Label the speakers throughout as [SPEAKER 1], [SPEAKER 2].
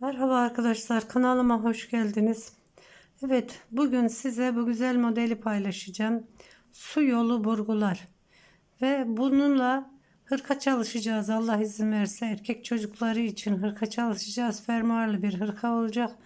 [SPEAKER 1] Merhaba arkadaşlar kanalıma hoş geldiniz. Evet bugün size bu güzel modeli paylaşacağım. Su yolu burgular. Ve bununla hırka çalışacağız Allah izin verirse. Erkek çocukları için hırka çalışacağız. Fermuarlı bir hırka olacak.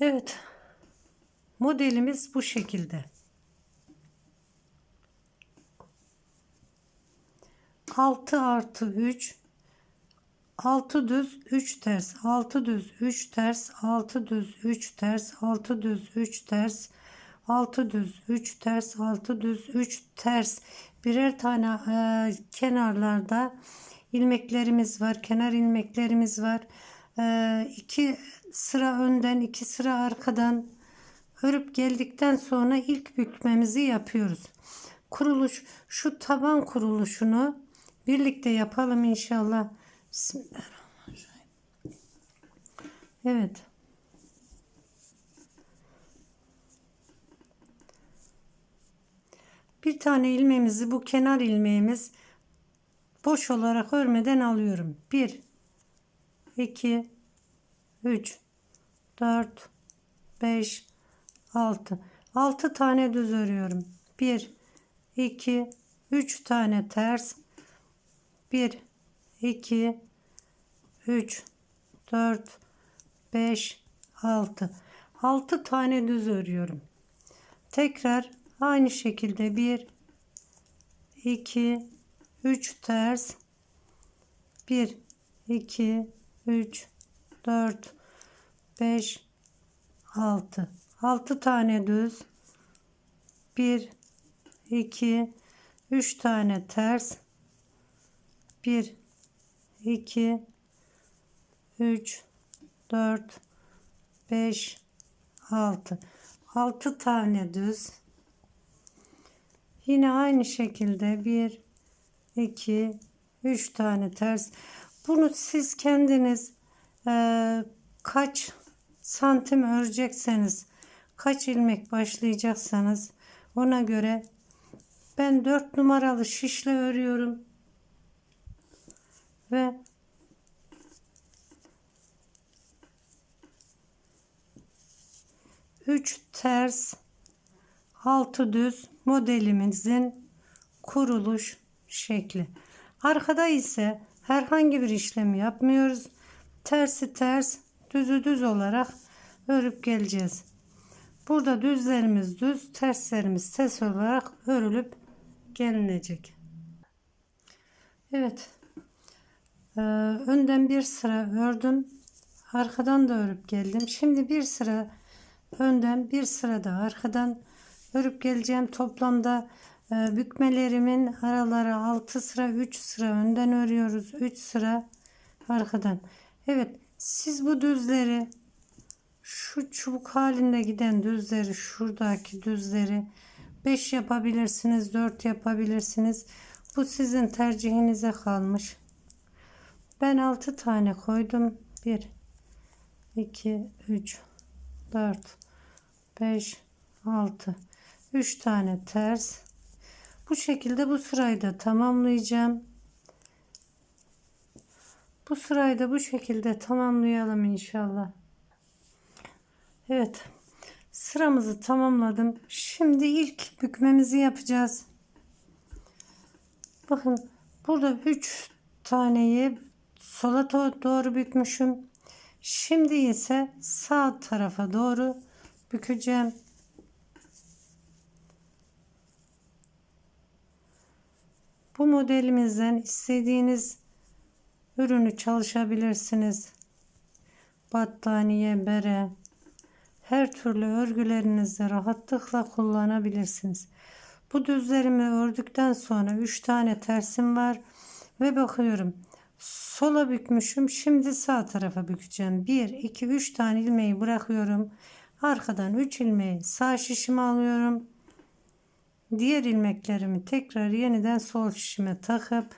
[SPEAKER 1] Evet modelimiz bu şekilde. 6 artı 3 6 düz 3 ters 6 düz 3 ters 6 düz 3 ters 6 düz 3 ters 6 düz 3 ters 6 düz 3 ters. Birer tane e, kenarlarda ilmeklerimiz var kenar ilmeklerimiz var. E, sıra önden iki sıra arkadan örüp geldikten sonra ilk bükmemizi yapıyoruz. Kuruluş şu taban kuruluşunu birlikte yapalım inşallah Bismillahirrahmanirrahim. Evet. Bir tane ilmeğimizi bu kenar ilmeğimiz boş olarak örmeden alıyorum. 1 2 3 4 5 6 6 tane düz örüyorum. 1 2 3 tane ters 1 2 3 4 5 6 6 tane düz örüyorum. Tekrar aynı şekilde 1 2 3 ters. 1 2 3 4 5 6 6 tane düz. 1 2 3 tane ters. 1 2 3 4 5 6 6 tane düz. Yine aynı şekilde 1 2 3 tane ters. Bunu siz kendiniz e, kaç santim örecekseniz kaç ilmek başlayacaksanız ona göre ben 4 numaralı şişle örüyorum. Ve üç ters altı düz modelimizin kuruluş şekli. Arkada ise herhangi bir işlem yapmıyoruz. Tersi ters, düzü düz olarak örüp geleceğiz. Burada düzlerimiz düz, terslerimiz ters olarak örülüp gelinecek. Evet. Ee, önden bir sıra ördüm. Arkadan da örüp geldim. Şimdi bir sıra önden bir sıra da arkadan örüp geleceğim. Toplamda e, bükmelerimin araları 6 sıra 3 sıra önden örüyoruz. 3 sıra arkadan. Evet siz bu düzleri şu çubuk halinde giden düzleri şuradaki düzleri 5 yapabilirsiniz 4 yapabilirsiniz. Bu sizin tercihinize kalmış. Ben 6 tane koydum. 1 2 3 4 5 6 3 tane ters. Bu şekilde bu sırayı da tamamlayacağım. Bu sırayı da bu şekilde tamamlayalım inşallah. Evet. Sıramızı tamamladım. Şimdi ilk bükmemizi yapacağız. Bakın burada 3 taneyi sola doğru bükmüşüm. Şimdi ise sağ tarafa doğru bükeceğim. Bu modelimizden istediğiniz ürünü çalışabilirsiniz. Battaniye, bere, her türlü örgülerinizde rahatlıkla kullanabilirsiniz. Bu düzlerimi ördükten sonra 3 tane tersim var ve bakıyorum. Sola bükmüşüm. Şimdi sağ tarafa bükeceğim. 1 2 3 tane ilmeği bırakıyorum. Arkadan 3 ilmeği sağ şişime alıyorum. Diğer ilmeklerimi tekrar yeniden sol şişime takıp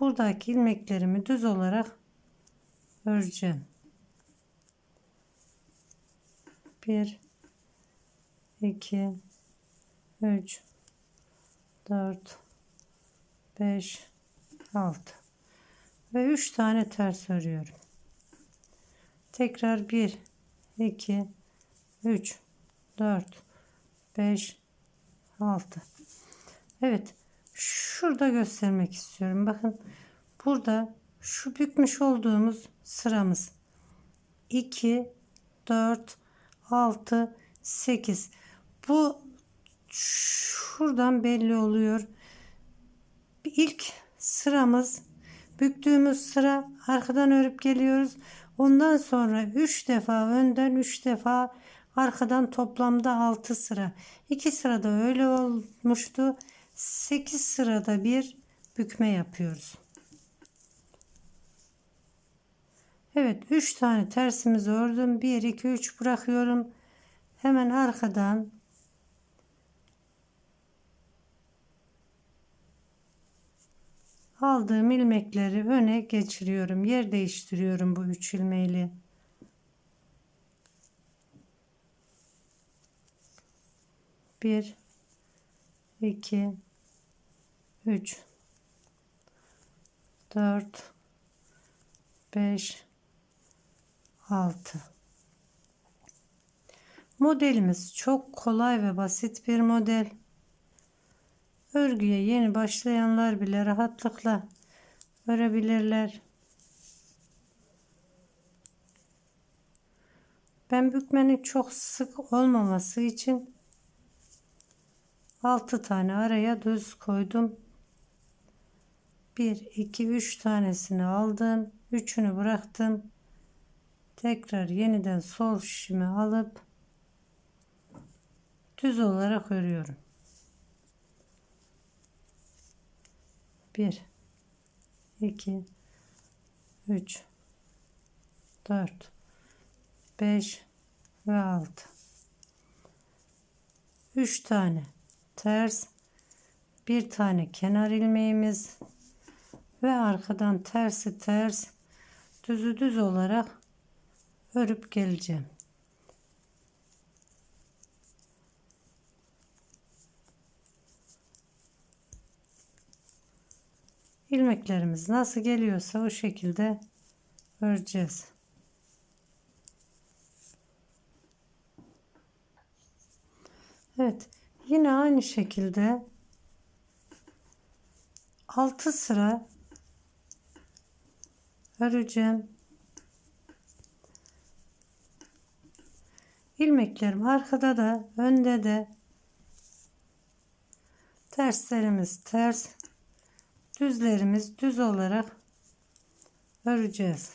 [SPEAKER 1] buradaki ilmeklerimi düz olarak öreceğim. 1 2 3 4 5 6 ve 3 tane ters örüyorum. Tekrar 1 2 3 4 5 6 Evet şurada göstermek istiyorum. Bakın burada şu bükmüş olduğumuz sıramız. 2 4 6 8 bu şuradan belli oluyor. İlk sıramız büktüğümüz sıra arkadan örüp geliyoruz ondan sonra 3 defa önden 3 defa arkadan toplamda 6 sıra. 2 sırada öyle olmuştu. 8 sırada bir bükme yapıyoruz. Evet 3 tane tersimizi ördüm. 1 2 3 bırakıyorum. Hemen arkadan aldığım ilmekleri öne geçiriyorum. Yer değiştiriyorum bu üç ilmeğiyle. Bir, iki, üç, dört, beş, altı. Modelimiz çok kolay ve basit bir model. Örgüye yeni başlayanlar bile rahatlıkla örebilirler. Ben bükmenin çok sık olmaması için 6 tane araya düz koydum. 1 2 3 tanesini aldım. Üçünü bıraktım. Tekrar yeniden sol şişimi alıp düz olarak örüyorum. 1 2 3 4 5 ve 6 3 tane ters bir tane kenar ilmeğimiz ve arkadan tersi ters düzü düz olarak örüp geleceğim. İlmeklerimiz nasıl geliyorsa o şekilde öreceğiz. Evet yine aynı şekilde 6 sıra öreceğim. ilmeklerim arkada da önde de terslerimiz ters düzlerimiz düz olarak öreceğiz.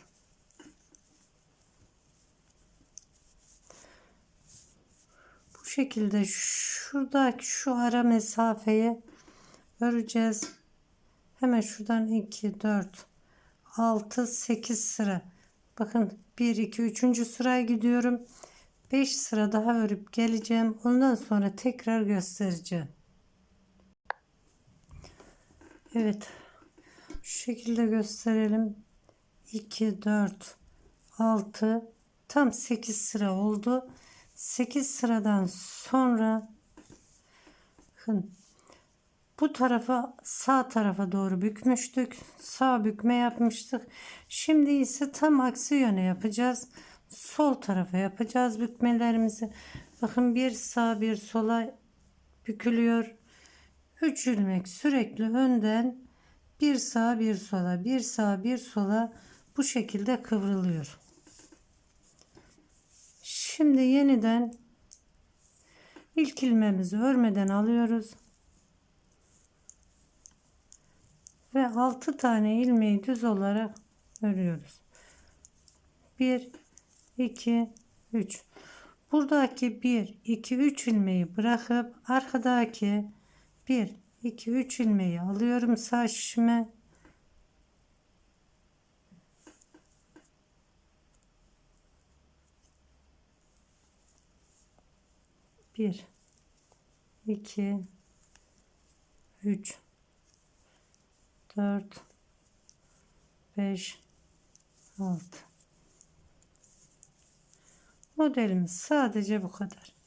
[SPEAKER 1] Bu şekilde şuradaki şu ara mesafeyi öreceğiz. Hemen şuradan 2 4 6 8 sıra. Bakın 1 2 3. sıraya gidiyorum. 5 sıra daha örüp geleceğim. Ondan sonra tekrar göstereceğim. Evet. Şu şekilde gösterelim. 2, 4, 6, tam 8 sıra oldu. 8 sıradan sonra bu tarafa sağ tarafa doğru bükmüştük. Sağ bükme yapmıştık. Şimdi ise tam aksi yöne yapacağız. Sol tarafa yapacağız bükmelerimizi. Bakın bir sağ bir sola bükülüyor. 3 ilmek sürekli önden bir sağa bir sola bir sağa bir sola bu şekilde kıvrılıyor. Şimdi yeniden ilk ilmemizi örmeden alıyoruz. Ve 6 tane ilmeği düz olarak örüyoruz. 1 2 3 Buradaki 1 2 3 ilmeği bırakıp arkadaki 1 2 3 ilmeği alıyorum sağ şişime bir iki üç dört beş altı. Modelimiz sadece bu kadar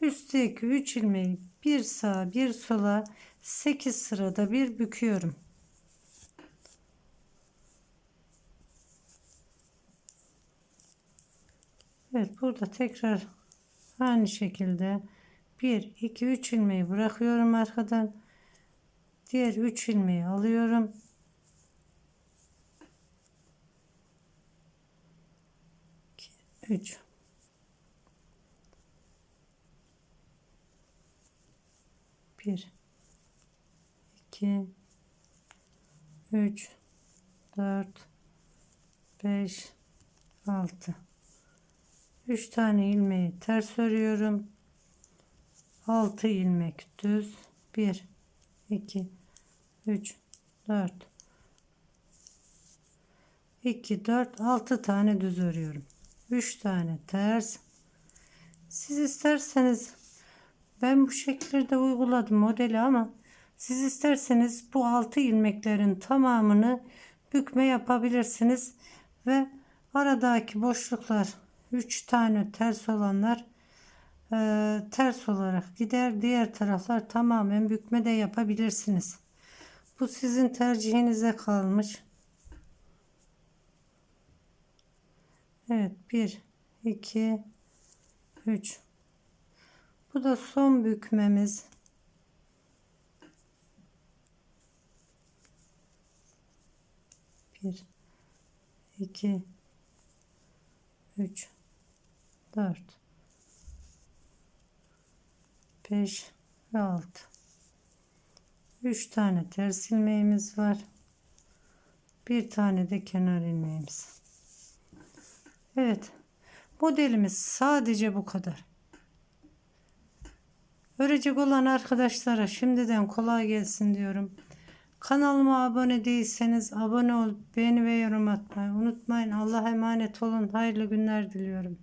[SPEAKER 1] Üstteki 3 ilmeği bir sağa bir sola 8 sırada bir büküyorum. Evet burada tekrar aynı şekilde 1 2 3 ilmeği bırakıyorum arkadan. Diğer 3 ilmeği alıyorum. Üç. Bir, iki, üç, dört, beş, altı. Üç tane ilmeği ters örüyorum. Altı ilmek düz. Bir, iki, üç, dört, 2 4 6 tane düz örüyorum. 3 tane ters. Siz isterseniz ben bu şekilde uyguladım modeli ama siz isterseniz bu 6 ilmeklerin tamamını bükme yapabilirsiniz ve aradaki boşluklar 3 tane ters olanlar e, ters olarak gider. Diğer taraflar tamamen bükme de yapabilirsiniz. Bu sizin tercihinize kalmış. Evet 1 2 3 Bu da son bükmemiz. Bir, iki, üç, dört, beş ve altı. Üç tane ters ilmeğimiz var. Bir tane de kenar ilmeğimiz. Evet. Modelimiz sadece bu kadar. Örecek olan arkadaşlara şimdiden kolay gelsin diyorum. Kanalıma abone değilseniz abone olup beğeni ve yorum atmayı unutmayın. Allah'a emanet olun. Hayırlı günler diliyorum.